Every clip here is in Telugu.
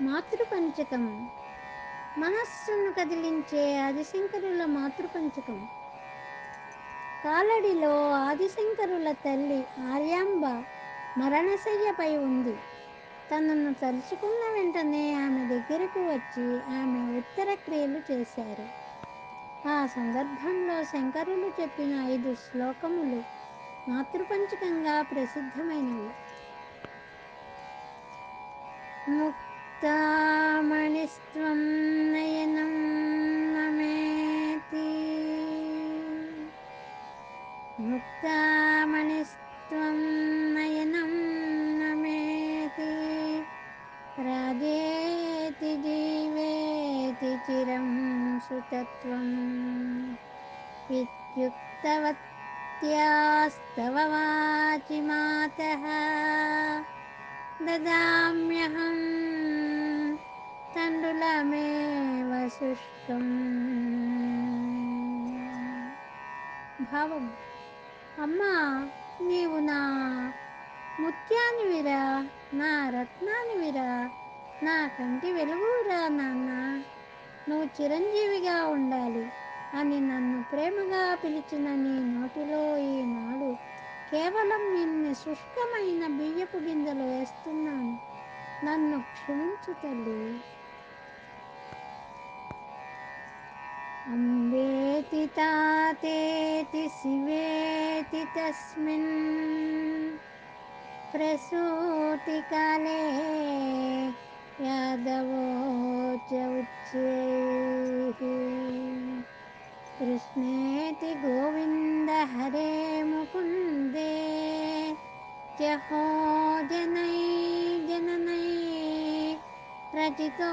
మాతృపంచకం. మనస్సును కదిలించే ఆదిశంకరుల మాతృపంచకం. కాలడిలో ఆదిశంకరుల తల్లి ఆర్యాంబ మరణశయ్యపై ఉంది. తనను తలుచుకున్న వెంటనే ఆమె దగ్గరకు వచ్చి ఆమె ఉత్తర క్రియలు చేశారు. ఆ సందర్భంలో శంకరులు చెప్పిన ఐదు శ్లోకములు మాతృపంచకంగా ప్రసిద్ధమైనవి. मुक्तामणिस्त्वं नयनं नमेति। मुक्तामणिस्त्वं नयनं नमेति। रागेति जीवेति चिरं सुतत्वम् इत्युक्तवत्यास्तव वाचि मातः ददाम्यहम् మే శుష్కం భావం. అమ్మా నీవు నా ముత్యానివిరా నా రత్నానివిరా నా కంటి వెలుగురా నాన్న. నువ్వు చిరంజీవిగా ఉండాలి అని నన్ను ప్రేమగా పిలిచిన నీ నోటిలో ఈనాడు కేవలం నిన్ను శుష్కమైన బియ్యపు గింజలు వేస్తున్నాను. నన్ను క్షమించు తల్లి. ति शिवेति तस्मिन् प्रसूतिकाले यादवो च उच्चैः। कृष्णेति गोविन्द हरे मुकुन्दे मुकुन्देत्यहो जनै जननै रचितोयवन्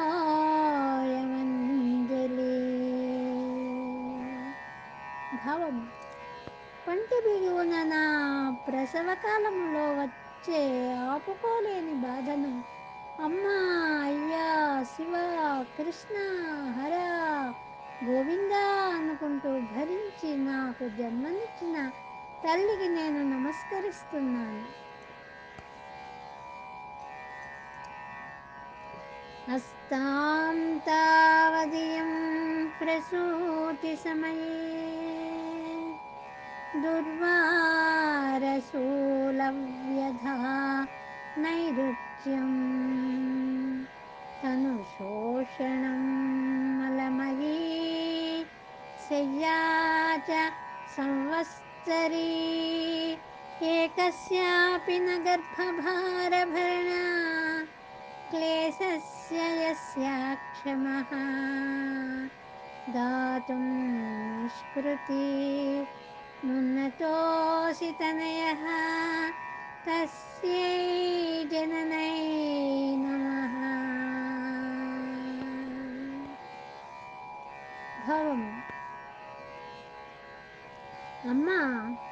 ప్రభావం. పంటి బిగువున నా ప్రసవకాలంలో వచ్చే ఆపుకోలేని బాధను. అమ్మా అయ్యా శివ కృష్ణ హర గోవింద అనుకుంటూ భరించి నాకు జన్మనిచ్చిన తల్లికి నేను నమస్కరిస్తున్నాను. అస్తాం తావదియం ప్రసూతి दुर्वारसूलव्यधा नैरुच्यं तनुशोषणं मलमयी शय्या च संवत्सरी एकस्यापि न गर्भभारभरणा क्लेशस्य यस्या क्षमः दातुं स्मृतिः నిష్కృతి నున్నతోసి తనయः జననై నమః అమ్మా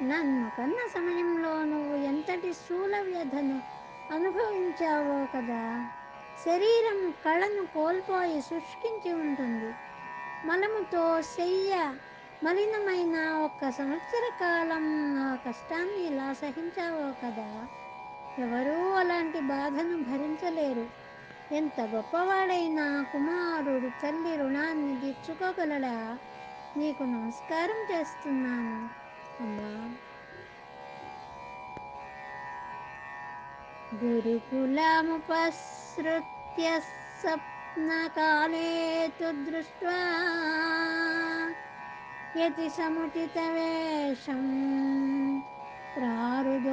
నన్ను కన్న సమయంలో నువ్వు ఎంతటి స్థూల వ్యధను అనుభవించావో కదా శరీరం కళను కోల్పోయి శుష్కించి ఉంటుంది మలముతో శయ్య మలినమైన ఒక్క సంవత్సర కాలం నా కష్టాన్ని ఎలా సహించావో కదా! ఎవరూ అలాంటి బాధను భరించలేరు. ఎంత గొప్పవాడైనా కుమారుడు తల్లి రుణాన్ని తీర్చుకోగలడా? నీకు నమస్కారం చేస్తున్నాను. అమ్మా! గురుకులముపసృత్య స్వప్నకాలే తు దృష్ట్వా యతి సముచితవేషం ప్రారుదోత్వముచ్ఛే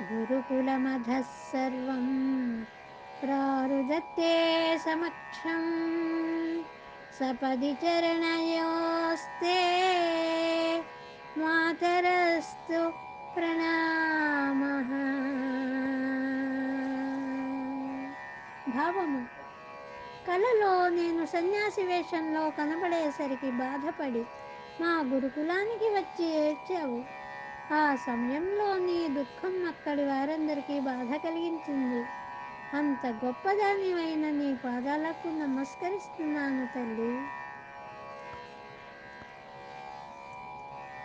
గురుకులమధः సర్వం ప్రారుదత్తే సమక్షం సపది చరణయోస్తే మాతరస్తు ప్రణామః. భావము. కలలో నేను సన్యాసి వేషంలో కనబడేసరికి బాధపడి మా గురుకులానికి వచ్చి ఏడ్చావు. ఆ సమయంలో నీ దుఃఖం అక్కడి వారందరికీ బాధ కలిగించింది. అంత గొప్పదానివైన నీ పాదాలకు నమస్కరిస్తున్నాను తల్లి.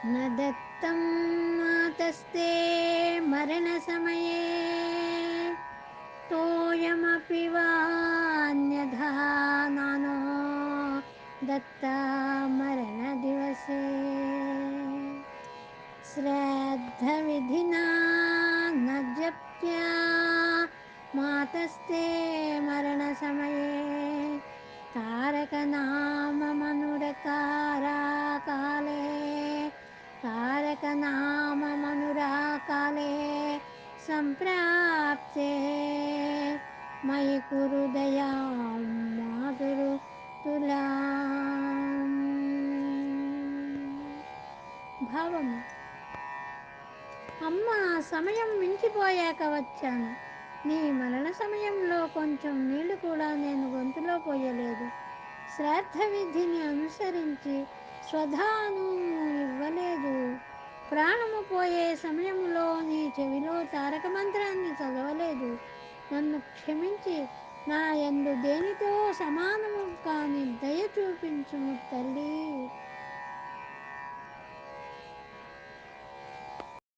నదత్తం మాతస్తే మరణసమయే తోయమపి వా दत्ता मरणदिवसे श्राद्धविधिना न जप्त्या मातस्ते मरणसमये तारकनाममनुरकाराकाले तारकनाममनुराकाले सम्प्राप्ते मयि कुरु दयां मातुरु తులాం భావము. అమ్మ సమయం మించిపోయాక వచ్చాను. నీ మరణ సమయంలో కొంచెం నీళ్ళు కూడా నేను గొంతులో పోయలేదు. శ్రాద్ధ విధిని అనుసరించి స్వధాను ఇవ్వలేదు. ప్రాణము పోయే సమయంలో నీ చెవిలో తారక మంత్రాన్ని చదవలేదు. నన్ను క్షమించి నా ఎందు దేనితో సమానము కాని దయ చూపించుము తల్లి.